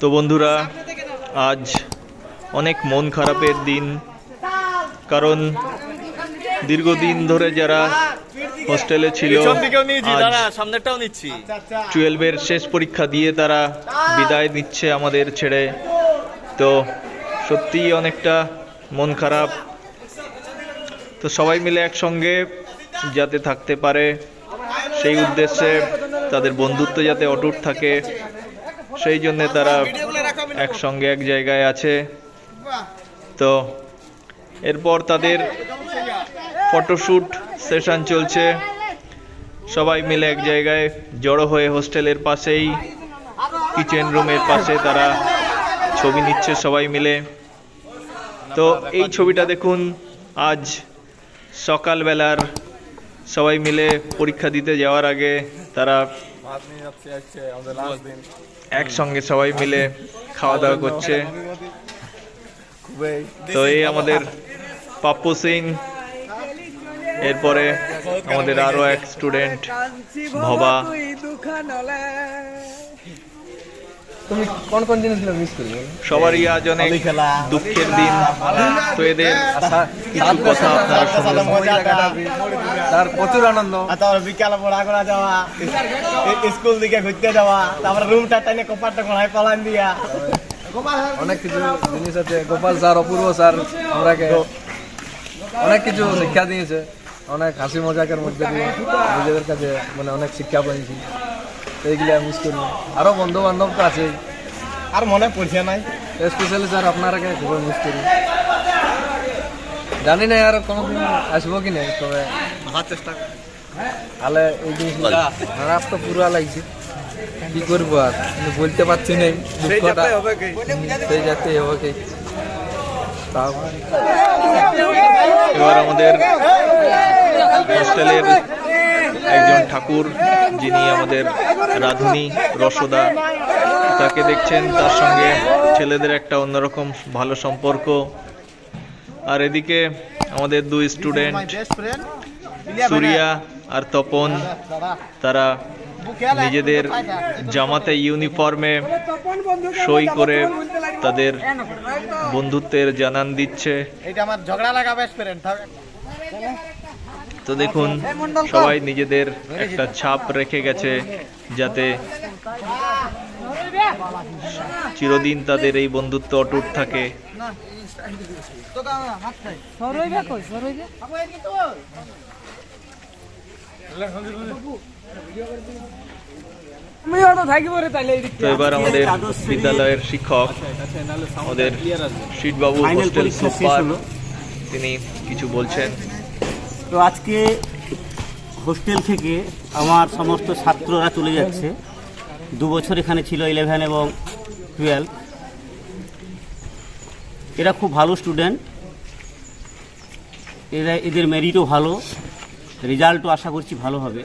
তো বন্ধুরা আজ অনেক মন খারাপের দিন। কারণ দীর্ঘদিন ধরে যারা হোস্টেলে ছিল সামনেরটাও নিচ্ছি। টুয়েলভের শেষ পরীক্ষা দিয়ে তারা বিদায় নিচ্ছে আমাদের ছেড়ে। তো সত্যিই অনেকটা মন খারাপ। তো সবাই মিলে একসঙ্গে যাতে থাকতে পারে সেই উদ্দেশ্যে তাদের বন্ধুত্ব যাতে অটুট থাকে সেই জন্যে তারা একসঙ্গে এক জায়গায় আছে। তো এরপর তাদের ফটোশ্যুট সেশন চলছে। সবাই মিলে এক জায়গায় জড়ো হয়ে হোস্টেলের পাশেই কিচেন রুমের পাশে তারা ছবি নিচ্ছে সবাই মিলে। তো এই ছবিটা দেখুন আজ সকালবেলার সবাই মিলে পরীক্ষা দিতে যাওয়ার আগে তারা একসঙ্গে সবাই মিলে খাওয়া দাওয়া করছে। তো এই আমাদের পাপ্পু সিং, এরপরে আমাদের আরও এক স্টুডেন্ট ভবা। তুমি কোন কোন জিনিসগুলো মিস করি সবারই আজ অনেক দুঃখের দিন তো এদের কিছু কথা আপনারা তার প্রচুর আনন্দ। তারপরে বিকালে পড়া করা যাওয়া স্কুল দিকে ঘুরতে যাওয়া তারপরে রুমটা টাইনে কপারটা কোনায় পলান দিয়া। অনেক কিছু জিনিস আছে। গোপাল স্যার অপূর্ব স্যার আমরাকে অনেক কিছু শিক্ষা দিয়েছে। অনেক হাসি মজাকের মধ্যে দিয়ে নিজেদের কাছে মানে অনেক শিক্ষা পেয়েছি। এইগুলো মিস করি আরও বন্ধু বান্ধব তো আছেই। আর মনে পড়ছে নাই। স্পেশালি স্যার আপনারাকে খুবই মিস করি জানি না আর কোনোদিন আসব কি না তবে চেষ্টা তাহলে এই জিনিসগুলো খারাপ তো পুরো লাগছে। কি করব আর? বলতে পারছি না দুঃখটা। সেই যাতে হবে কি? তাও এবার আমাদের হোস্টেলের একজন ঠাকুর যিনি আমাদের রাধুনী রসদা তাকে দেখছেন, তার সঙ্গে ছেলেদের একটা অন্যরকম ভালো সম্পর্ক। আর এদিকে আমাদের দুই স্টুডেন্ট সুরিয়া আর তপন, তারা নিজেদের জামাতে ইউনিফর্মে সই করে তাদের বন্ধুত্বের জানান দিচ্ছে। এটা আমার ঝগড়া লাগা বেস্ট ফ্রেন্ড তো দেখুন, সবাই নিজেদের একটা ছাপ রেখে গেছে যাতে চিরদিন তাদের এই বন্ধুত্ব অটুট থাকে। তো এবার আমাদের বিদ্যালয়ের শিক্ষক, আমাদের শীতবাবু হোস্টেল সুপার তিনি কিছু বলছেন। তো আজকে হোস্টেল থেকে আমার সমস্ত ছাত্ররা চলে যাচ্ছে। দু বছর এখানে ছিল ইলেভেন এবং টুয়েলভ এরা খুব ভালো স্টুডেন্ট এরা, এদের মেরিটও ভালো। রেজাল্টও আশা করছি ভালো হবে।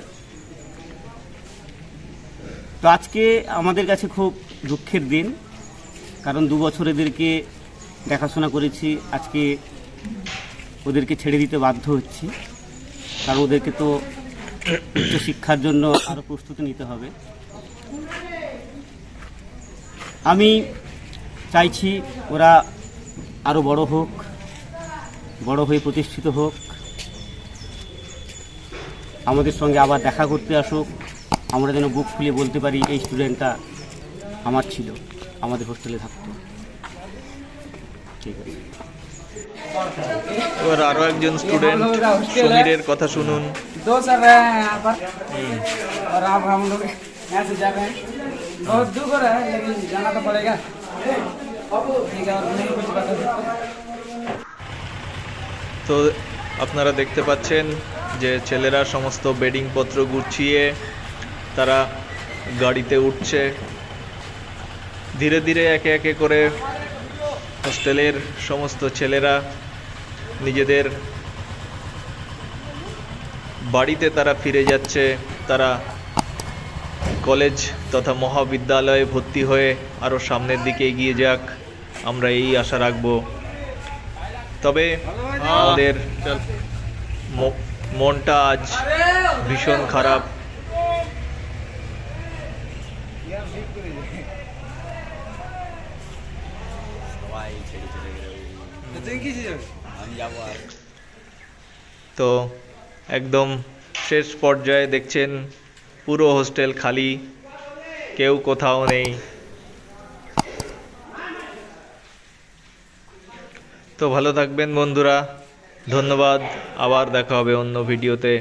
তো আজকে আমাদের কাছে খুব দুঃখের দিন, কারণ দু বছর এদেরকে দেখাশোনা করেছি। আজকে ওদেরকে ছেড়ে দিতে বাধ্য হচ্ছি। কারণ ওদেরকে তো শিক্ষার জন্য আরও প্রস্তুতি নিতে হবে। আমি চাইছি ওরা আরও বড় হোক, বড় হয়ে প্রতিষ্ঠিত হোক। আমাদের সঙ্গে আবার দেখা করতে আসুক। আমরা যেন বুক খুলে বলতে পারি, এই স্টুডেন্টটা আমার ছিল, আমাদের হোস্টেলে থাকতো। ঠিক আছে। এবার আরো একজন স্টুডেন্ট সমীরের কথা শুনুন दो सर रहे हैं यहाँ पर और अब हम लोग यहाँ से जा रहे हैं बहुत दुख हो रहा है लेकिन जाना तो पड़ेगा ठीक है और नहीं कुछ बता सकते তো আপনারা দেখতে পাচ্ছেন যে ছেলেরা সমস্ত বেডিং পত্র গুছিয়ে তারা গাড়িতে উঠছে ধীরে ধীরে একে একে করে হোস্টেলের সমস্ত ছেলেরা নিজেদের বাড়িতে তারা ফিরে যাচ্ছে। তারা কলেজ তথা মহাবিদ্যালয়ে ভর্তি হয়ে আরও সামনের দিকে এগিয়ে যাক। আমরা এই আশা রাখব। তবে আমাদের মনটা আজ ভীষণ খারাপ। তো একদম শেষ পর্যায়ে দেখছেন পুরো হোস্টেল খালি কেউ কোথাও নেই। তো ভালো থাকবেন বন্ধুরা ধন্যবাদ আবার দেখা হবে অন্য ভিডিওতে।